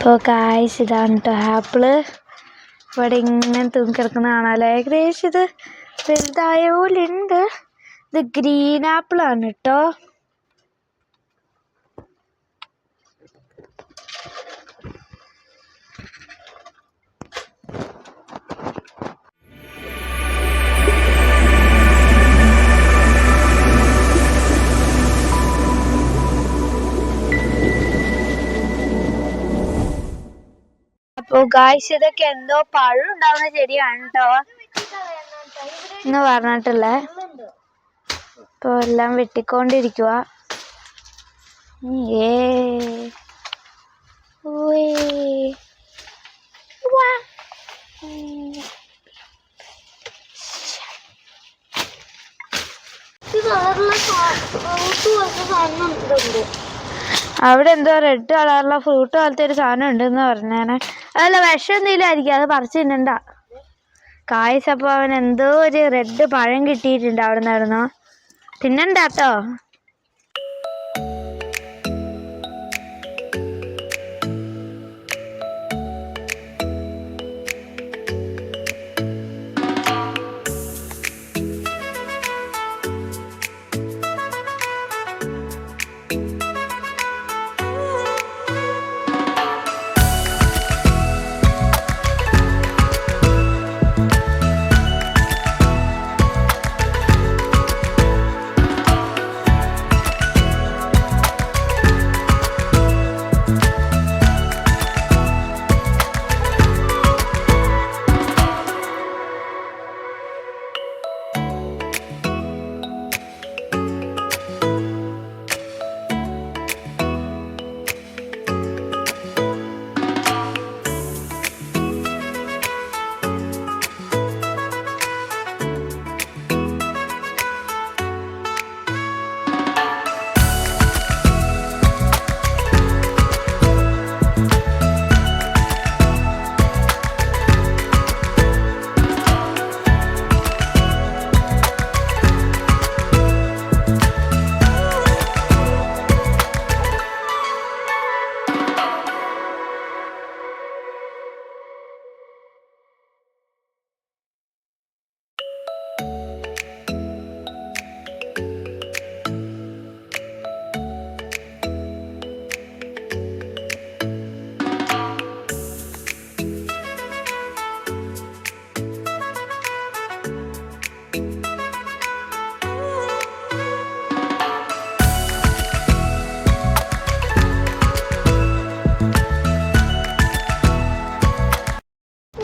അപ്പോൾ കായ്സ് ഇതാണ് കേട്ടോ ആപ്പിൾ ഇവിടെ ഇങ്ങനെ തൂങ്ങിക്കിടക്കുന്ന കാണാമല്ലോ ഏകദേശം ഇത് വലുതായ പോലെ ഉണ്ട് ഇത് ഗ്രീൻ ആപ്പിളാണ് കേട്ടോ അപ്പോൾ ഗായ്സ് ഇതൊക്കെ എന്തോ പഴം ഉണ്ടാവുന്ന ചെടിയാണ് കേട്ടോ എന്ന് പറഞ്ഞിട്ടുള്ളേ ഇപ്പോൾ എല്ലാം വെട്ടിക്കൊണ്ടിരിക്കുക ഏ ഉവ്വേ. ഉവ്വ. ഉം. അവിടെ എന്തോ റെഡ് കളറുള്ള ഫ്രൂട്ട് പോലത്തെ ഒരു സാധനം ഉണ്ടെന്ന് പറഞ്ഞേനെ. അതല്ല വിഷം എന്തെങ്കിലും ആയിരിക്കും അത് പറിച്ച് തിന്നണ്ട. കായ്ച്ചപ്പോൾ അവൻ എന്തോ ഒരു റെഡ് പഴം കിട്ടിയിട്ടുണ്ട് അവിടെ നിന്ന് എവിടുന്നോ തിന്നണ്ട കേട്ടോ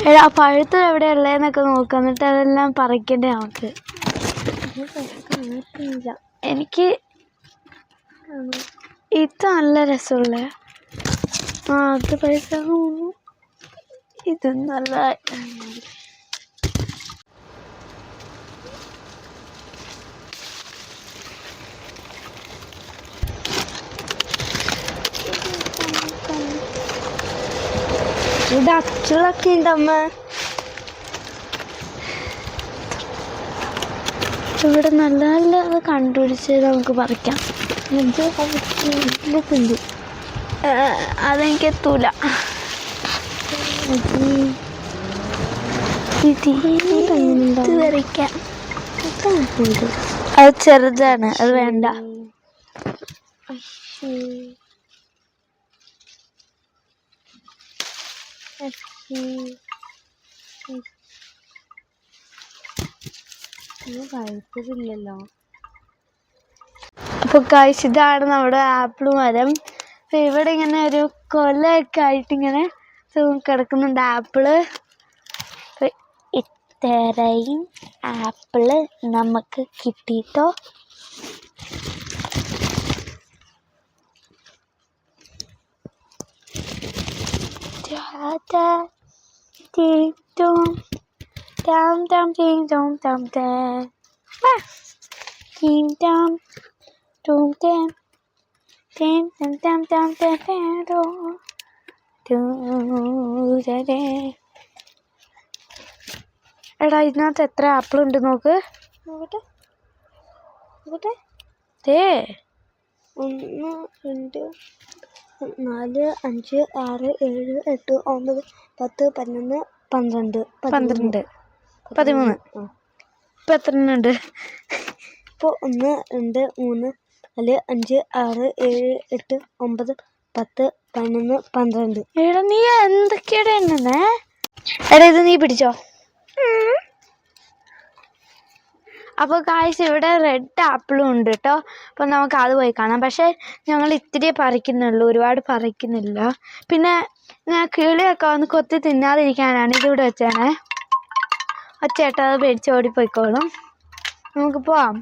എടാ പഴുത്തത് എവിടെ ഉള്ളതെന്നൊക്കെ നോക്കാം. എന്നിട്ട് അതെല്ലാം പറിക്കണ്ടേ നമുക്ക് എനിക്ക് ഇത് നല്ല രസമുള്ള. ആ അത് ഇത് നല്ല ഇത് അച്ചുകളൊക്കെ ഉണ്ടമ്മ ഇവിടെ നല്ല നല്ല കണ്ടുപിടിച്ച് നമുക്ക് പറിക്കാം. ഇത് ഇതൊക്കെയുണ്ട്. ഏ, അതെനിക്ക് എത്തൂല. പറിക്കാം അത് ചെറുതാണ് അത് വേണ്ട. പഴുത്തതില്ലല്ലോ അപ്പോൾ കാഴ്ച ഇതാണ് നമ്മുടെ ആപ്പിൾ മരം. അപ്പോൾ ഇവിടെ ഇങ്ങനെ ഒരു കൊലയൊക്കെ ആയിട്ട് ഇങ്ങനെ കിടക്കുന്നുണ്ട് ആപ്പിൾ. ഇത്രയും ആപ്പിൾ നമുക്ക് കിട്ടിയിട്ടോ Ding dong, dum dum ding dong dum dum. Ah, ding dong. Dum dum. Dum dum dum dum dum dum dum. Dum da. എടാ ഇതിനകത്ത് എത്ര ആപ്പിൾ ഉണ്ട് നോക്ക് നോക്കട്ടെ നോക്കട്ടെ ദേ ഒന്ന് രണ്ട് നാല് അഞ്ച് ആറ് ഏഴ് എട്ട് ഒമ്പത് പത്ത് പതിനൊന്ന് പന്ത്രണ്ട്. പന്ത്രണ്ട്. പതിമൂന്ന്. ഇപ്പൊ എത്ര ഉണ്ട് ഇപ്പോൾ ഒന്ന് രണ്ട് മൂന്ന് നാല് അഞ്ച് ആറ് ഏഴ് എട്ട് ഒമ്പത് പത്ത് പതിനൊന്ന് പന്ത്രണ്ട്. എടാ നീ എന്തൊക്കെയാണ് എണ്ണുന്നേ? എടാ ഇത് നീ പിടിച്ചോ. അപ്പോൾ കാഴ്ച ഇവിടെ റെഡ് ആപ്പിളും ഉണ്ട് കേട്ടോ അപ്പോൾ നമുക്ക് അത് പോയി കാണാം. പക്ഷേ ഞങ്ങൾ ഇത്തിരി പറിക്കുന്നുള്ളൂ. ഒരുപാട് പറിക്കുന്നില്ല. പിന്നെ ഞാൻ കിളിയൊക്കെ വന്ന് കൊത്തി തിന്നാതിരിക്കാനാണ് ഇതിവിടെ വെച്ചേണേ ഒച്ചേട്ട അത് പേടിച്ച് ഓടിപ്പോയിക്കോളും. നമുക്ക് പോവാം.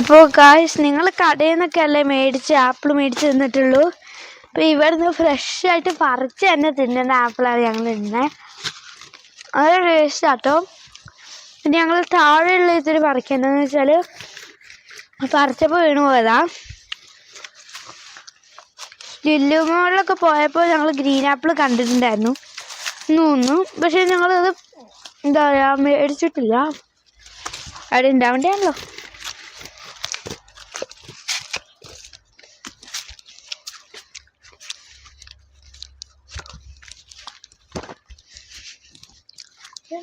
അപ്പോൾ കാശ് നിങ്ങൾ കടയിൽ നിന്നൊക്കെ അല്ലേ മേടിച്ച് ആപ്പിൾ മേടിച്ച് തിന്നിട്ടുള്ളൂ? അപ്പോൾ ഇവിടുന്ന് ഫ്രഷ് ആയിട്ട് പറിച്ച് തന്നെ തിന്നുന്ന ആപ്പിളാണ് ഞങ്ങൾ തിന്നുന്നത് അതൊരു ടേസ്റ്റ് ആട്ടോ. പിന്നെ ഞങ്ങൾ താഴെയുള്ള ഇതിൽ പറിക്കുന്നതെന്ന് വെച്ചാൽ പറിച്ചപ്പോൾ വീണ് പോയതാ. ലുല്ലുമോളിലൊക്കെ പോയപ്പോൾ ഞങ്ങൾ ഗ്രീൻ ആപ്പിൾ കണ്ടിട്ടുണ്ടായിരുന്നു. എന്ന് പക്ഷെ ഞങ്ങളത് എന്താ പറയുക മേടിച്ചിട്ടില്ല. അവിടെ ഉണ്ടാവേണ്ടതാണല്ലോ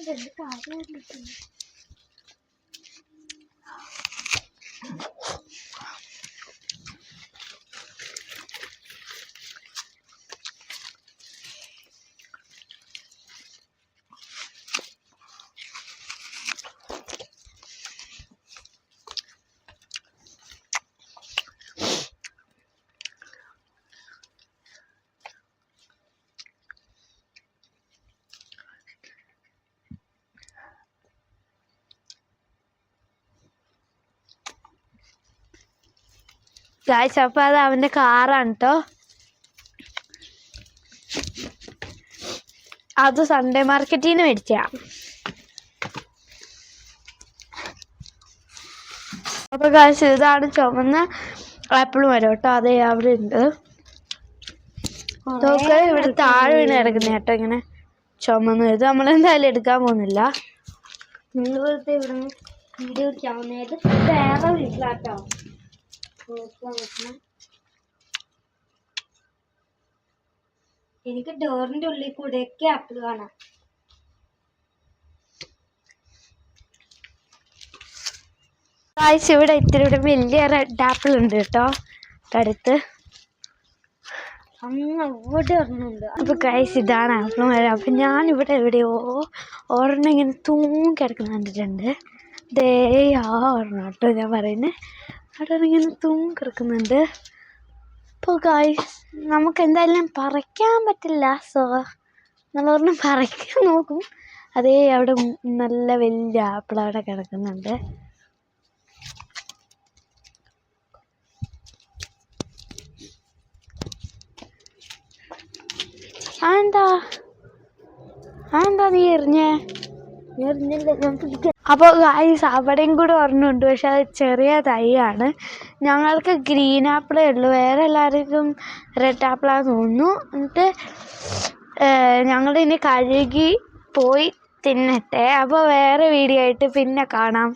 เห็นข่ ഗായ്സ് അപ്പോൾ അത് അവന്റെ കാറാണ് കേട്ടോ അത് സൺഡേ മാർക്കറ്റിൽ നിന്ന് മേടിച്ച. അപ്പോൾ ഗായ്സ് ഇതാണ് ചുമന്ന ആപ്പിൾ മരം കേട്ടോ. അതേ അവിടെ ഉണ്ട്. ഇവിടെ താഴെ വീണ് കിടക്കുന്ന കേട്ടോ ഇങ്ങനെ ചുമന്ന്. ഇത് നമ്മളെന്തായാലും എടുക്കാൻ പോകുന്നില്ല. നിങ്ങൾ വെറുതെ ഇവിടെ വീഡിയോ പിടിക്കാവുന്നത് വേറെ വീട്ടിലാട്ടോ. എനിക്ക് ഡോറിന്റെ ഉള്ളിൽ കൂടെയൊക്കെ ആപ്പിൾ കാണാം. ഗായ്സ് ഇവിടെ ഇത്തിരി ഇവിടെ വലിയ റെഡ് ആപ്പിൾ ഉണ്ട് കേട്ടോ. അടുത്ത്. അങ്ങ് അവിടെ ഒരെണ്ണമുണ്ട്. അപ്പോൾ ഗൈസ് ഇതാണ് ആപ്പിൾ മരം. ഞാൻ ഞാനിവിടെ എവിടെയോ ഒരെണ്ണം ഇങ്ങനെ തൂങ്ങി കിടക്കുന്ന കണ്ടിട്ടുണ്ട്. ദേ ആ ഒരെണ്ണം കേട്ടോ ഞാൻ പറയുന്നത് അവിടെ ഇങ്ങനെ തൂങ്ങി കിടക്കുന്നുണ്ട് അപ്പോൾ ഗൈസ് നമുക്ക് എന്തായാലും പറിക്കാൻ പറ്റില്ല. സോ നമ്മളൊരെണ്ണം പറിക്കാൻ നോക്കും. അതേ അവിടെ നല്ല വലിയ ആപ്പിൾ അവിടെ കിടക്കുന്നുണ്ട്. എന്താ എന്താ നീ എറിഞ്ഞേ? അപ്പോൾ ഗായ്സ് അവിടെയും കൂടെ ഒരെണ്ണമുണ്ട്. പക്ഷെ അത് ചെറിയ തൈയാണ്. ഞങ്ങൾക്ക് ഗ്രീൻ ആപ്പിളേ ഉള്ളൂ. വേറെ എല്ലാവർക്കും റെഡ് ആപ്പിളാന്ന് തോന്നുന്നു. എന്നിട്ട് ഇനി കഴുകി പോയി തിന്നട്ടെ. അപ്പോൾ വേറെ വീഡിയോ ആയിട്ട് പിന്നെ കാണാം.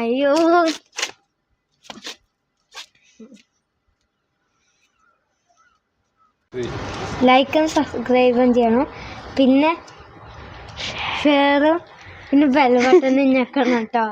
അയ്യോ. ലൈക്കും സബ്സ്ക്രൈബും ചെയ്യണം. പിന്നെ ഷെയറും പിന്നെ ബെൽ ബട്ടൺ ഞെക്കണം കേട്ടോ